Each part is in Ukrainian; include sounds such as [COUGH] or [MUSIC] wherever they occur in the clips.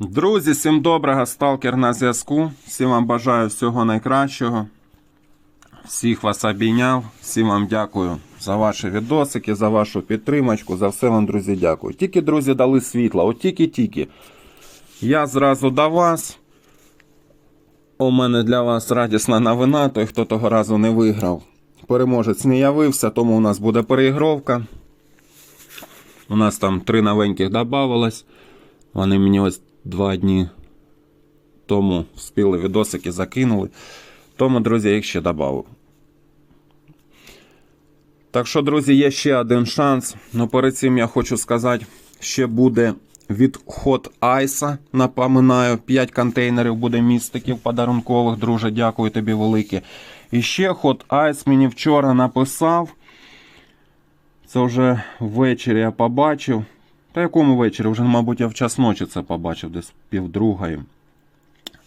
Друзі, всім доброго, сталкер на зв'язку. Всім вам бажаю всього найкращого. Всіх вас обійняв, всім вам дякую за ваші відосики, за вашу підтримочку, за все вам, друзі, дякую. Тільки, друзі, дали світло, от тільки-тільки. Я зразу до вас. У мене для вас радісна новина, той, хто того разу не виграв. Переможець не явився, тому у нас буде переігровка. У нас там три новеньких додавалось. Вони мені ось два дні тому вспіли відосики закинули. Тому, друзі, їх ще додав. Так що, друзі, є ще один шанс. Ну перед цим я хочу сказати, ще буде від Hot Ice, напоминаю, 5 контейнерів буде містиків подарункових, друже, дякую тобі велике. І ще Hot Ice мені вчора написав. Це вже ввечері я побачив. Та якому вечорі? Вже, мабуть, я в час ночі це побачив, десь півдругої.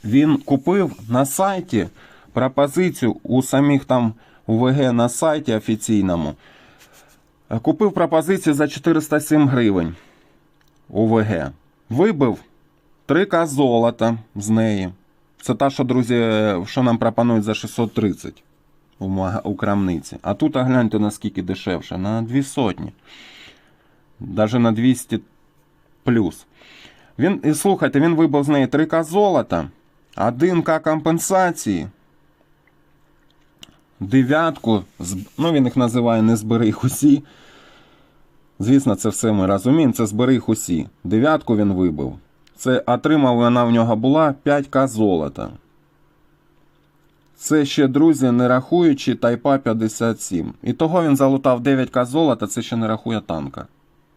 Він купив на сайті пропозицію у самих там УВГ на сайті офіційному. Е, Купив пропозицію за 407 гривень УВГ. Вибив 3К золота з неї. Це та, що, друзі, е, що нам пропонують за 630 у, крамниці. А тут а гляньте наскільки дешевше. На 2 сотні. Даже на 200 плюс. Він, і слухайте, він вибив з неї 3К золота, 1К компенсації. Дев'ятку, ну він їх називає не збери їх усі. Звісно, це все ми розуміємо, це збери їх усі. Дев'ятку він вибив. Це отримав вона в нього була 5К золота. Це ще, друзі, не рахуючи Тайпа 57. І того він залутав 9К золота, це ще не рахує танка.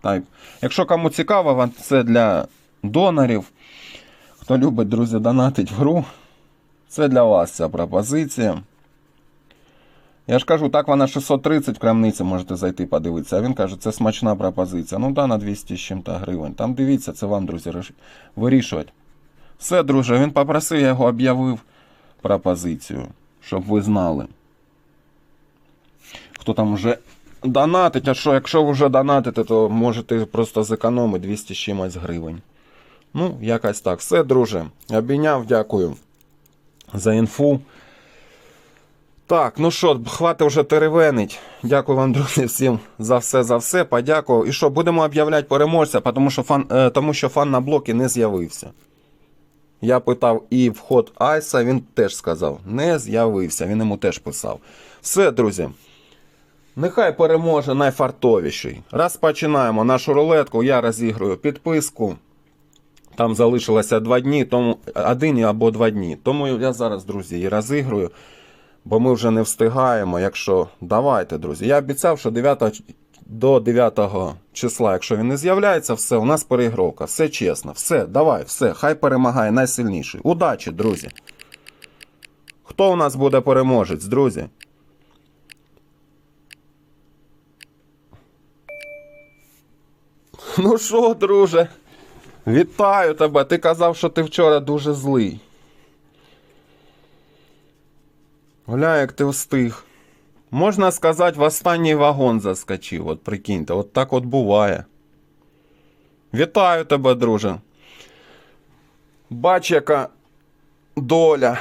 Тайп. Якщо кому цікаво, це для донорів. Хто любить, друзі, донатить в гру. Це для вас ця пропозиція. Я ж кажу, так вона 630 в крамниці можете зайти подивитися. А він каже, це смачна пропозиція. Ну да, на 200 з чим-то гривень. Там дивіться, це вам, друзі, вирішувати. Все, друже, він попросив, я його об'явив пропозицію, щоб ви знали. Хто там вже донатить, а що, якщо ви вже донатите, то можете просто зекономити 200 з чимось гривень. Ну, якось так. Все, друже. Обійняв, дякую за інфу. Так, ну що, хватить вже теревенить. Дякую вам, друзі, всім за все, за все. Подякував. І що, будемо об'являти переможця, тому що фан, е, тому що фан на блокі не з'явився. Я питав і вход Айса, він теж сказав, не з'явився, він йому теж писав. Все, друзі. Нехай переможе найфартовіший. Розпочинаємо нашу рулетку. Я розіграю підписку. Там залишилося два дні, тому один або два дні. Тому я зараз, друзі, її розіграю, бо ми вже не встигаємо. Якщо давайте, друзі. Я обіцяв, що 9 до 9 числа, якщо він не з'являється, все, у нас переігровка. Все чесно, все, давай, все, хай перемагає найсильніший. Удачі, друзі. Хто у нас буде переможець, друзі? [LAUGHS] Ну що, друже? Вітаю тебе. Ти казав, що ти вчора дуже злий. Гля, як ти встиг. Можна сказати, в останній вагон заскочив. От прикиньте, от так от буває. Вітаю тебе, друже. Бач, яка доля.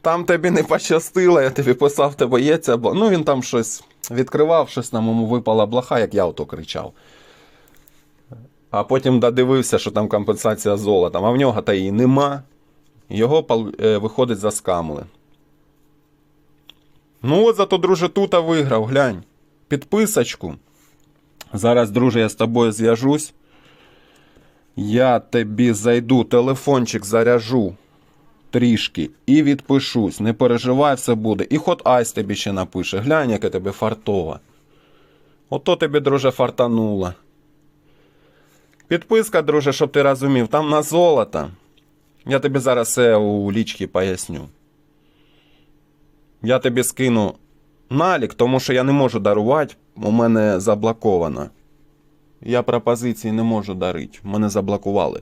Там тобі не пощастило, я тобі писав, тебе є ця бла. Ну він там щось відкривав, щось на йому випала блаха, як я ото кричав. А потім додивився, що там компенсація золотом, а в нього та її нема. Його е, виходить заскамили. Ну от зато, друже, тута виграв, глянь. Підписочку. Зараз, друже, я з тобою зв'яжусь. Я тобі зайду, телефончик заряжу трішки і відпишусь. Не переживай, все буде. І хот айс тобі ще напише. Глянь, яке тебе фартова. Ото тобі, друже, фартануло. Підписка, друже, щоб ти розумів, там на золото. Я тобі зараз все у лічці поясню. Я тобі скину налік, тому що я не можу дарувати, у мене заблоковано. Я пропозиції не можу дарити, мене заблокували.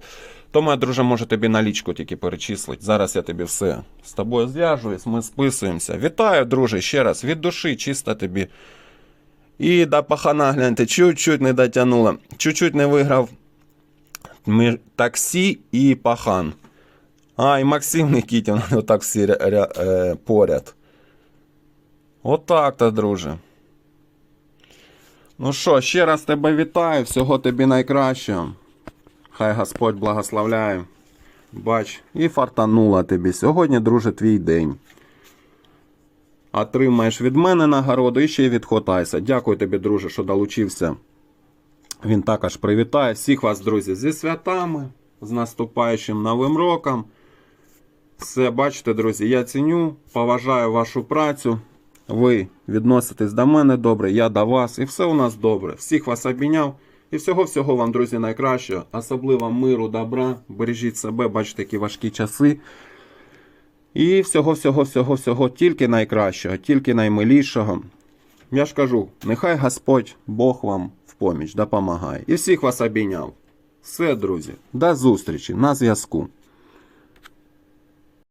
Тому я, друже, можу тобі налічку тільки перечислити. Зараз я тобі все з тобою зв'яжуюсь, ми списуємося. Вітаю, друже, ще раз, від душі, чисто тобі. І до пахана гляньте, чуть-чуть не дотягнуло, чуть-чуть не виграв таксі і пахан. А, і Максим [LAUGHS] отак всі ря- ря- е, поряд. Отак то, друже. Ну що, ще раз тебе вітаю, всього тобі найкращого. Хай Господь благословляє. Бач, і фартанула тобі. Сьогодні, друже, твій день. Отримаєш від мене нагороду і ще й від Хотайса. Дякую тобі, друже, що долучився. Він також привітає всіх вас, друзі, зі святами, з наступаючим новим роком. Все, бачите, друзі, я ціню, поважаю вашу працю. Ви відноситесь до мене добре, я до вас, і все у нас добре. Всіх вас обійняв. І всього-всього вам, друзі, найкращого. Особливо миру, добра. Бережіть себе, бачите, які важкі часи. І всього-всього-всього-всього тільки найкращого, тільки наймилішого. Я ж кажу, нехай Господь Бог вам в поміч допомагає. І всіх вас обійняв. Все, друзі, до зустрічі на зв'язку.